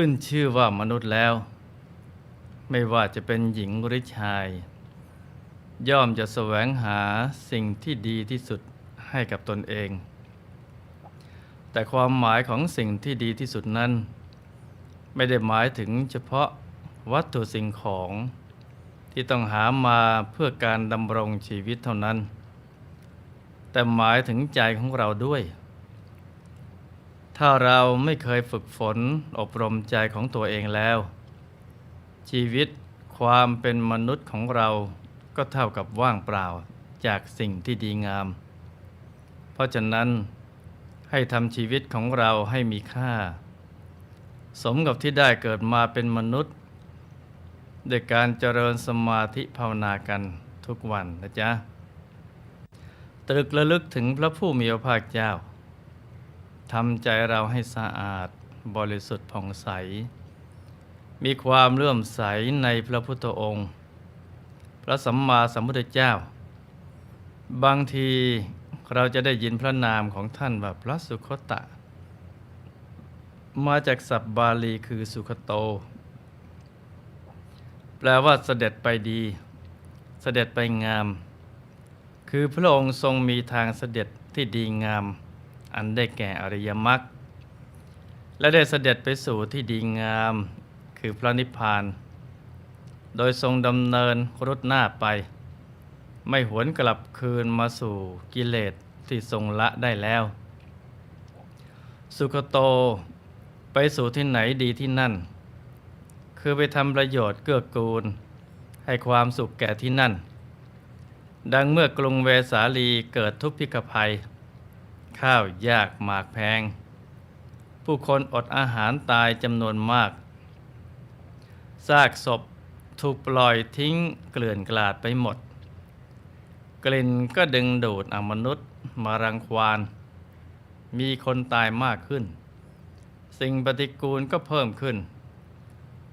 ขึ้นชื่อว่ามนุษย์แล้ว ไม่ว่าจะเป็นหญิงหรือชาย ย่อมจะแสวงหาสิ่งที่ดีที่สุดให้กับตนเอง แต่ความหมายของสิ่งที่ดีที่สุดนั้น ไม่ได้หมายถึงเฉพาะวัตถุสิ่งของที่ต้องหามาเพื่อการดำรงชีวิตเท่านั้น แต่หมายถึงใจของเราด้วย ถ้าเราไม่เคยฝึกฝนอบรมใจของตัวเองแล้ว ชีวิตความเป็นมนุษย์ของเราก็เท่ากับว่างเปล่าจากสิ่งที่ดีงาม เพราะฉะนั้นให้ทำชีวิตของเราให้มีค่า สมกับที่ได้เกิดมาเป็นมนุษย์ด้วยการเจริญสมาธิภาวนากันทุกวันนะจ๊ะตรึกระลึกถึงพระผู้มีพระภาคเจ้า ทำใจเราให้สะอาดบริสุทธิ์ผ่องใส มีความเลื่อมใสในพระพุทธองค์ พระสัมมาสัมพุทธเจ้า บางทีเราจะได้ยินพระนามของท่านแบบพระสุคตะ มาจากศัพท์บาลีคือสุขโต แปลว่าเสด็จไปดี เสด็จไปงาม คือพระองค์ทรงมีทางเสด็จที่ดีงาม อันได้แก่อริยมรรคและได้เสด็จไปสู่ที่ดีงาม คือพระนิพพาน โดยทรงดำเนินรุดหน้าไป ไม่หวนกลับคืนมาสู่กิเลสที่ทรงละได้แล้ว สุขโตไปสู่ที่ไหนดีที่นั่น คือไปทำประโยชน์เกื้อกูล ให้ความสุขแก่ที่นั่น ดังเมื่อกรุงเวสาลีเกิดทุพพิกภัย ข้าวยากหมากแพง ผู้คนอดอาหารตายจำนวนมากซากศพถูกปล่อยทิ้งเกลื่อนกลาดไปหมด กลิ่นก็ดึงดูดเอามนุษย์มารังควาน มีคนตายมากขึ้น สิ่งปฏิกูลก็เพิ่มขึ้น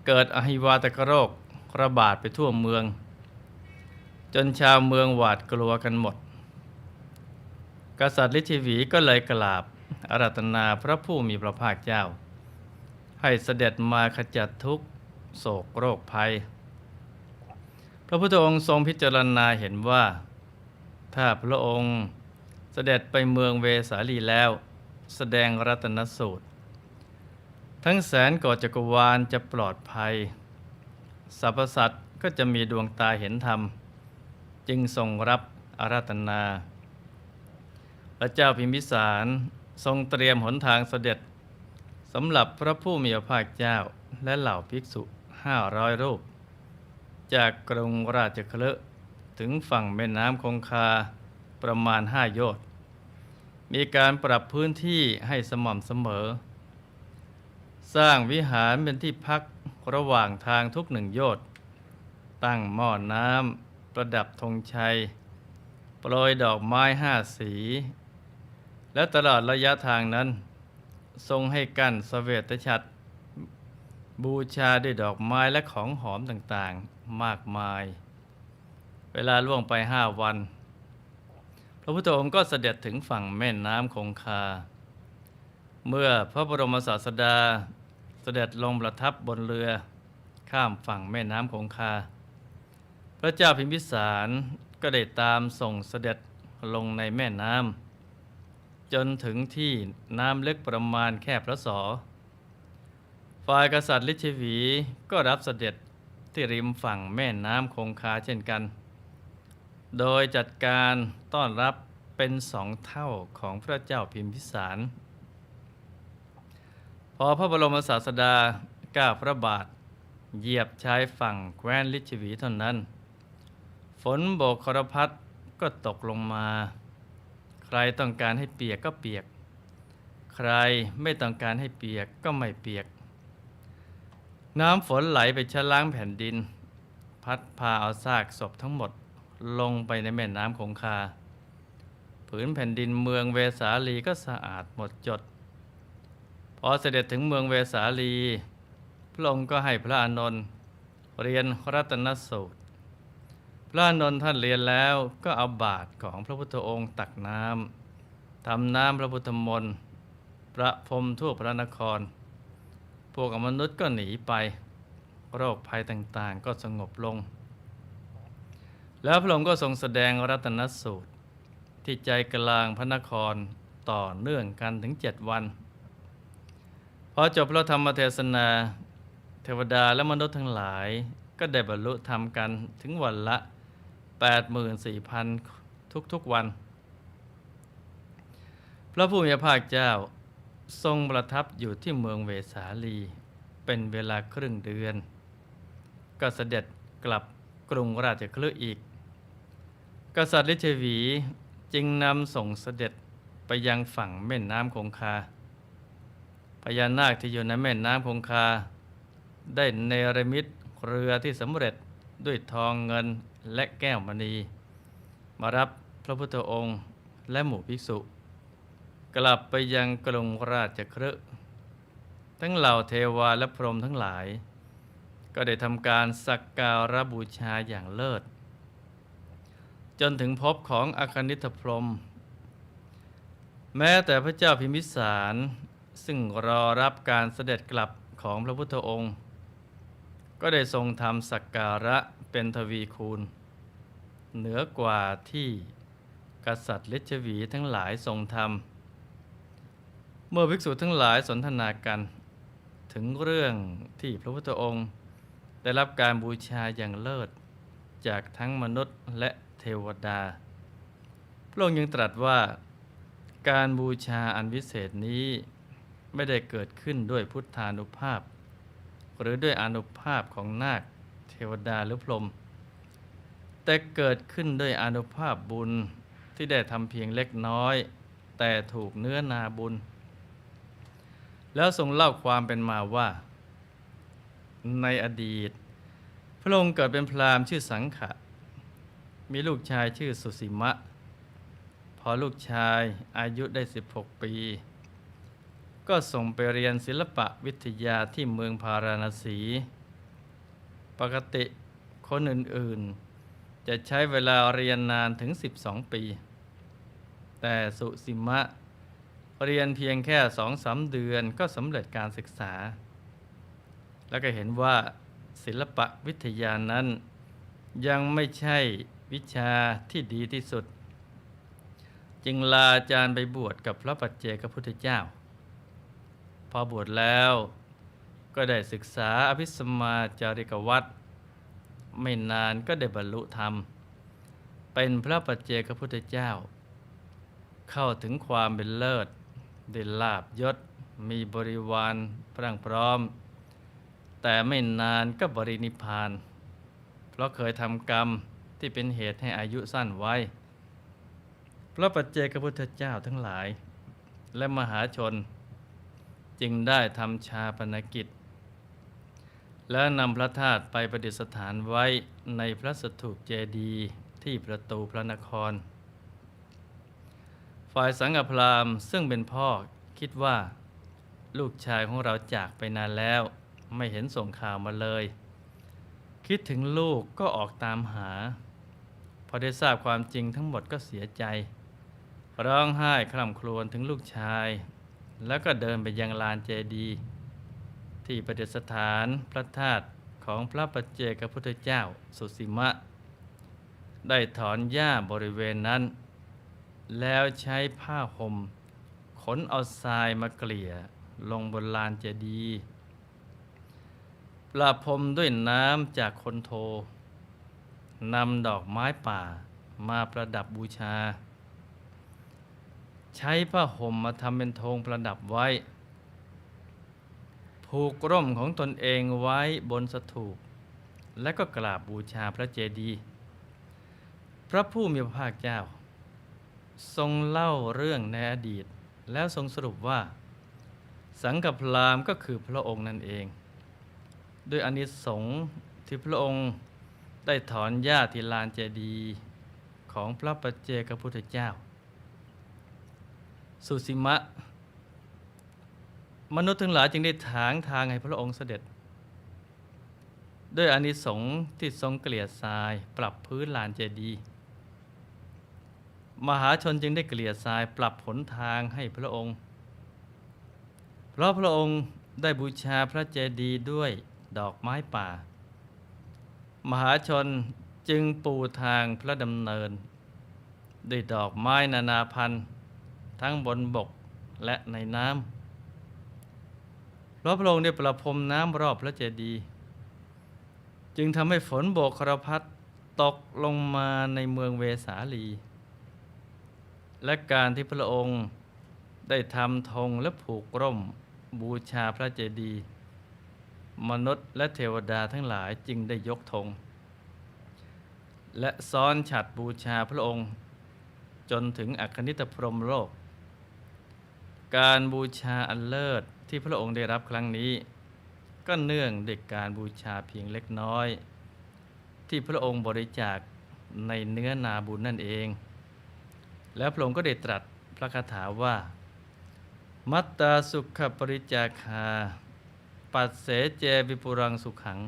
เกิดอหิวาตกโรคระบาดไปทั่วเมือง จนชาวเมืองหวาดกลัวกันหมด กษัตริย์ลิชิวีก็เลยกราบอารัตนาพระผู้มีพระภาคเจ้า ให้เสด็จมาขจัดทุกโศกโรคภัย พระพุทธองค์ทรงพิจารณาเห็นว่า ถ้าพระองค์เสด็จไปเมืองเวสาลีแล้ว แสดงรัตนสูตร ทั้งแสนก่อจักรวาลจะปลอดภัยสรรพสัตว์ก็จะมีดวงตาเห็นธรรม จึงทรงรับอาราธนา พระเจ้าพิมพิสารทรงเตรียมหนทางเสด็จสำหรับพระผู้มีพระภาคเจ้าและเหล่าภิกษุห้าร้อยรูป จากกรุงราชคลึถึงฝั่งแม่น้ำคงคาประมาณห้าโยชน์มีการปรับพื้นที่ให้สม่ำเสมอ สร้างวิหารเป็นที่พักระหว่างทางทุกหนึ่งโยชน์ตั้งหม้อน้ำประดับธงชัย โปรยดอกไม้ห้าสี และตลอดระยะทางนั้น ทรงให้กั้นสเวตฉัตรบูชาด้วยดอกไม้และของหอมต่างๆมากมาย เวลาล่วงไปห้าวัน พระพุทธองค์ก็เสด็จถึงฝั่งแม่น้ำคงคา เมื่อพระบรมศาสดาเสด็จลงประทับบนเรือ ข้ามฝั่งแม่น้ำคงคา พระเจ้าพิมพิสารก็ได้ตามส่งเสด็จลงในแม่น้ำ จนถึงที่น้ำลึกประมาณแค่พระศอฝ่ายกษัตริย์ลิชวีก็รับเสด็จที่ริมฝั่งแม่น้ำคงคาเช่นกัน โดยจัดการต้อนรับเป็นสองเท่าของพระเจ้าพิมพิสาร พอพระบรมศาสดาก้าวพระบาท เหยียบชายฝั่งแคว้นลิชวีเท่านั้น ฝนโบกครพัดก็ตกลงมา ใครต้องการให้เปียกก็เปียก ใครไม่ต้องการให้เปียกก็ไม่เปียก น้ำฝนไหลไปชะล้างแผ่นดิน พัดพาเอาซากศพทั้งหมดลงไปในแม่น้ำคงคา ผืนแผ่นดินเมืองเวสาลีก็สะอาดหมดจด พอเสด็จถึงเมืองเวสาลี พระองค์ก็ให้พระอานนท์เรียนรัตนสูตร ระอานนท์ท่านเรียนแล้วก็เอาบาตรของพระพุทธองค์ตักน้ำทำน้ำพระพุทธมนต์ประพรมทั่วพระนคร พวกมนุษย์ก็หนีไป โรคภัยต่างๆก็สงบลง แล้วพระองค์ก็ทรงแสดงรัตนสูตร ที่ใจกลางพระนครต่อเนื่องกันถึงเจ็ดวัน พอจบพระธรรมเทศนา เทวดาและมนุษย์ทั้งหลายก็ได้บรรลุธรรมกันถึงวันละ 84,000 ทุกๆวัน พระผู้มีพระภาคเจ้าทรงประทับอยู่ที่เมืองเวสาลี เป็นเวลาครึ่งเดือน ก็เสด็จกลับกรุงราชคลึอีก กษัตริย์ลิชวีจึงนำส่งเสด็จไปยังฝั่งแม่น้ำคงคา พญานาคที่อยู่ในแม่น้ำคงคา ได้เนรมิตเรือที่สำเร็จด้วยทองเงิน และแก้วมณี มารับพระพุทธองค์และหมู่ภิกษุ กลับไปยังกรุงราชคฤห์ทั้งเหล่าเทวาและพรหมทั้งหลาย ก็ได้ทำการสักการะบูชาอย่างเลิศ จนถึงพบของอคนิธพรหมแม้แต่พระเจ้าพิมพิสารซึ่งรอรับการเสด็จกลับของพระพุทธองค์ ก็ได้ทรงทำสักการะ เป็นทวีคูณ เหนือกว่าที่กษัตริย์เลชวีทั้งหลายทรงทำเมื่อภิกษุทั้งหลายสนทนากัน ถึงเรื่องที่พระพุทธองค์ ได้รับการบูชาอย่างเลิศ จากทั้งมนุษย์และเทวดา พระองค์ยังตรัสว่าการบูชาอันวิเศษนี้ไม่ได้เกิดขึ้นด้วยพุทธานุภาพ หรือด้วยอนุภาพของนาค ทวดาหรือพรหมแต่เกิดขึ้นด้วยอนุภาพบุญที่ได้ทำเพียงเล็กน้อย แต่ถูกเนื้อนาบุญ แล้วทรงเล่าความเป็นมาว่า ในอดีต พระองค์เกิดเป็นพราหมณ์ชื่อสังขะ มีลูกชายชื่อสุสิมะ พอลูกชายอายุได้ 16 ปี ก็ส่งไปเรียนศิลปะวิทยาที่เมืองพาราณสี ปกติคนอื่นๆ จะใช้เวลาเรียนนานถึง 12 ปี แต่สุสิมะ เรียนเพียงแค่สองสาเดือนก็สำเร็จการศึกษา แล้วก็เห็นว่าศิลปะวิทยานั้น ยังไม่ใช่วิชาที่ดีที่สุด จึงลาอาจารย์ไปบวชกับพระปัจเจกพุทธเจ้า พอบวชแล้ว ก็ได้ศึกษาอภิสมาจาริกวัตรไม่นานก็ได้บรรลุธรรม เป็นพระปัจเจกพุทธเจ้า เข้าถึงความเป็นเลิศได้ลาบยศ มีบริวารพรั่งพร้อม แต่ไม่นานก็บรินิพพาน เพราะเคยทำกรรมที่เป็นเหตุให้อายุสั้นไว้ พระปัจเจกพุทธเจ้าทั้งหลาย และมหาชน จึงได้ทำชาปนกิจ และนำพระธาตุไปประดิษฐานไว้ในพระสถูปเจดีย์ที่ประตูพระนคร ฝ่ายสังฆพราหมณ์ซึ่งเป็นพ่อคิดว่า ลูกชายของเราจากไปนานแล้วไม่เห็นส่งข่าวมาเลย คิดถึงลูกก็ออกตามหา พอได้ทราบความจริงทั้งหมดก็เสียใจ ร้องไห้คร่ำครวญถึงลูกชาย แล้วก็เดินไปยังลานเจดีย์ ที่ประดิษฐานพระธาตุของพระปัจเจกพุทธเจ้าสุสิมะ ได้ถอนหญ้าบริเวณนั้น แล้วใช้ผ้าห่มขนเอาทรายมาเกลี่ยลงบนลานเจดีย์ประพรมด้วยน้ำจากคนโทนำดอกไม้ป่ามาประดับบูชา ใช้ผ้าห่มมาทำเป็นธงประดับไว้ ผูกร่มของตนเองไว้บนสถูป และก็กราบบูชาพระเจดีย์พระผู้มีพระภาคเจ้า ทรงเล่าเรื่องในอดีต แล้วทรงสรุปว่า สังฆพรามก็คือพระองค์นั่นเอง ด้วยอนิสงส์ที่พระองค์ได้ถอนหญ้าที่ลานเจดีย์ของพระปัจเจกพุทธเจ้า สุสิมะ มนุษย์ทั้งหลายจึงได้ถางทางให้พระองค์เสด็จ ด้วยอานิสงส์ที่ทรงเกลี่ยทรายปรับพื้นลานเจดีย์มหาชนจึงได้เกลี่ยทรายปรับผลทางให้พระองค์ เพราะพระองค์ได้บูชาพระเจดีย์ด้วยดอกไม้ป่า มหาชนจึงปูทางพระดำเนิน ด้วยดอกไม้นานาพันธุ์ ทั้งบนบกและในน้ำ ราะพระองค์ได้ประพรมน้ำรอบพระเจดีย์จึงทำให้ฝนโบกครพัดตกลงมาในเมืองเวสาลี และการที่พระองค์ได้ทำธงและผูกร่มบูชาพระเจดีย์มนุษย์และเทวดาทั้งหลายจึงได้ยกธง และซ้อนฉัดบูชาพระองค์ จนถึงอัคนิตพรมโลก การบูชาอันเลิศที่พระองค์ได้รับครั้งนี้ ก็เนื่องด้วยการบูชาเพียงเล็กน้อย ที่พระองค์บริจาคในเนื้อนาบุญนั่นเอง แล้วพระองค์ก็ได้ตรัสพระคาถาว่า มัตตาสุขปริจาคา ปัสเสเจวิปุรังสุขัง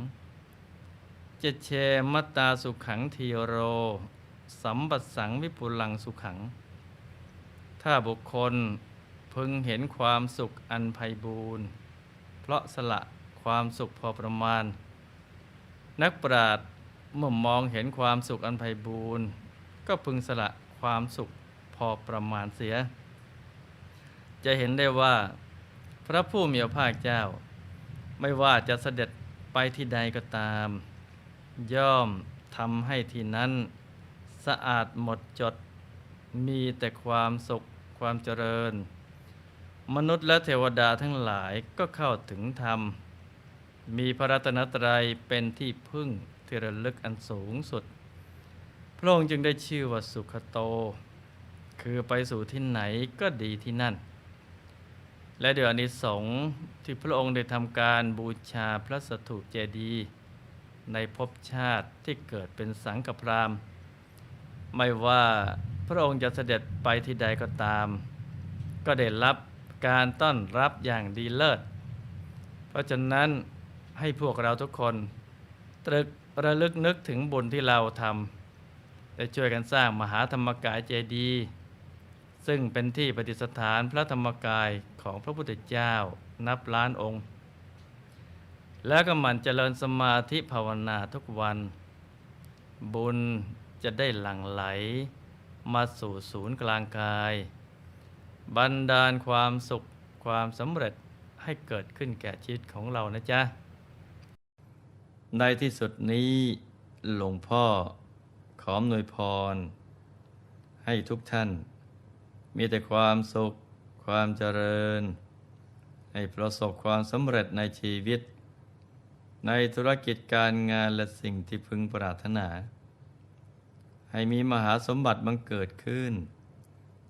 เจเชมัตตาสุขังทีโร สัมปัสสังวิปุลังสุขัง ถ้าบุคคล พึงเห็นความสุขอันไพบูรณ์ เพราะสละความสุขพอประมาณ นักปราชญ์เมื่อมองเห็นความสุขอันไพบูรณ์ ก็พึงสละความสุขพอประมาณเสีย จะเห็นได้ว่า พระผู้มีพระภาคเจ้า ไม่ว่าจะเสด็จไปที่ใดก็ตาม ย่อมทำให้ที่นั้น สะอาดหมดจดมีแต่ความสุขความเจริญ มนุษย์และเทวดาทั้งหลายก็เข้าถึงธรรม มีพระรัตนตรัยเป็นที่พึ่งที่ระลึกอันสูงสุด พระองค์จึงได้ชื่อว่าสุขโต คือไปสู่ที่ไหนก็ดีที่นั่น และเดี๋ยวอานิสงส์ที่พระองค์ได้ทำการบูชาพระสถูปเจดีย์ในภพชาติที่เกิดเป็นสังฆพราหม์ไม่ว่าพระองค์จะเสด็จไปที่ใดก็ตาม ก็ได้รับ การต้อนรับอย่างดีเลิศ เพราะฉะนั้นให้พวกเราทุกคน ตรึกระลึกนึกถึงบุญที่เราทำได้ช่วยกันสร้างมหาธรรมกายเจดีย์ซึ่งเป็นที่ประดิษฐานพระธรรมกายของพระพุทธเจ้านับล้านองค์ แล้วก็หมั่นเจริญสมาธิภาวนาทุกวัน บุญจะได้หลั่งไหลมาสู่ศูนย์กลางกาย บันดาลความสุขความสำเร็จให้เกิดขึ้นแก่ชีวิตของเรานะจ๊ะ ในที่สุดนี้หลวงพ่อขออำนวยพร ให้ทุกท่าน มีแต่ความสุข ความเจริญ ให้ประสบความสำเร็จในชีวิต ในธุรกิจการงานและสิ่งที่พึงปรารถนา ให้มีมหาสมบัติบังเกิดขึ้น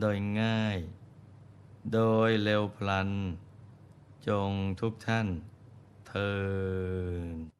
โดยง่าย โดยเร็วพลัน จงทุกท่านเทิน